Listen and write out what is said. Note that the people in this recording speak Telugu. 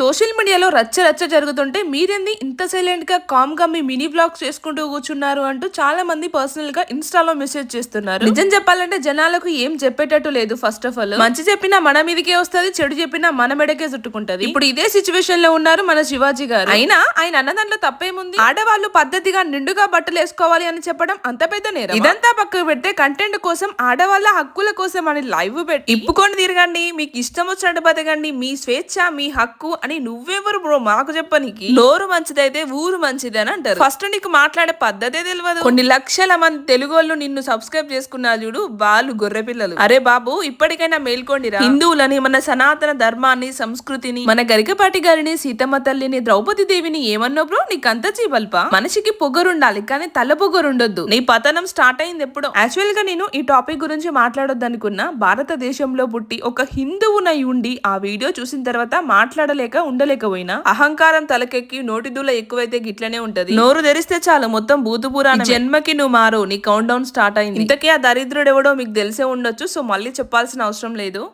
సోషల్ మీడియాలో రచ్చ రచ్చ జరుగుతుంటే మీరేంది ఇంత సైలెంట్గా కామ్గా మీ మినీ బ్లాగ్స్ చేసుకుంటూ కూర్చున్నారు అంటూ చాలా మంది పర్సనల్గా ఇన్స్టాలో మెసేజ్ చేస్తున్నారు. నిజం చెప్పాలంటే జనాలకు ఏం చెప్పేటట్టు లేదు ఫస్ట్ ఆఫ్ ఆల్. మంచి చెప్పినా మన మీదకే వస్తది చెడు చెప్పినా మన మెడకే చుట్టుకుంటది. ఇప్పుడు ఇదే సిచ్యువేషన్లో ఉన్నారు మన శివాజీ గారు. అయినా ఆయన అన్న తప్పే తప్పేముంది? ఆడవాళ్ళు పద్ధతిగా నిండుగా బట్టలు వేసుకోవాలి అని చెప్పడం అంత పెద్ద నేరం ఇదంతా పక్కకు పెడితే కంటెంట్ కోసం ఆడవాళ్ళ హక్కుల కోసం అని లైవ్ పెట్టి ఇప్పుకొని తిరగండి. మీకు ఇష్టం వచ్చినట్టు బతకండి. మీ స్వేచ్ఛ మీ హక్కు అని నువ్వెవరు బ్రో మాకు చెప్పనీకి. నోరు మంచిదైతే ఊరు మంచిది అని అంటారు. ఫస్ట్ నీకు మాట్లాడే పద్ధతే తెలియదు కొన్ని లక్షల మంది తెలుగు వాళ్ళు నిన్ను సబ్స్క్రైబ్ చేసుకున్నారు చూడు వాళ్ళు గొర్రె పిల్లలు. అరే బాబు ఇప్పటికైనా మేల్కోండిరా హిందువులని మన సనాతన ధర్మాన్ని సంస్కృతిని మన గరికపాటి గారిని సీతమ్మ తల్లిని ద్రౌపది దేవిని ఏమన్నా బ్రో నీకంత చీవల్ప? మనిషికి పొగరుండాలి కానీ తల పొగరుండొద్దు. నీ పతనం స్టార్ట్ అయింది ఎప్పుడు. యాక్చువల్గా నేను ఈ టాపిక్ గురించి మాట్లాడొద్దు అనుకున్నా భారతదేశంలో పుట్టి ఒక హిందువునై ఉండి ఆ వీడియో చూసిన తర్వాత మాట్లాడలేక ఉండలేకపోయినా అహంకారం తలకెక్కి నోటి దూల ఎక్కువైతే గిట్లనే ఉంటది. నోరు తెరిస్తే చాలు మొత్తం బూతుపురాణ జన్మకి నువ్వు మారు నీ కౌంట్ డౌన్ స్టార్ట్ అయింది. ఇంతకీ ఆ దరిద్రుడు ఎవడో మీకు తెలిసే ఉండొచ్చు సో మళ్ళీ చెప్పాల్సిన అవసరం లేదు.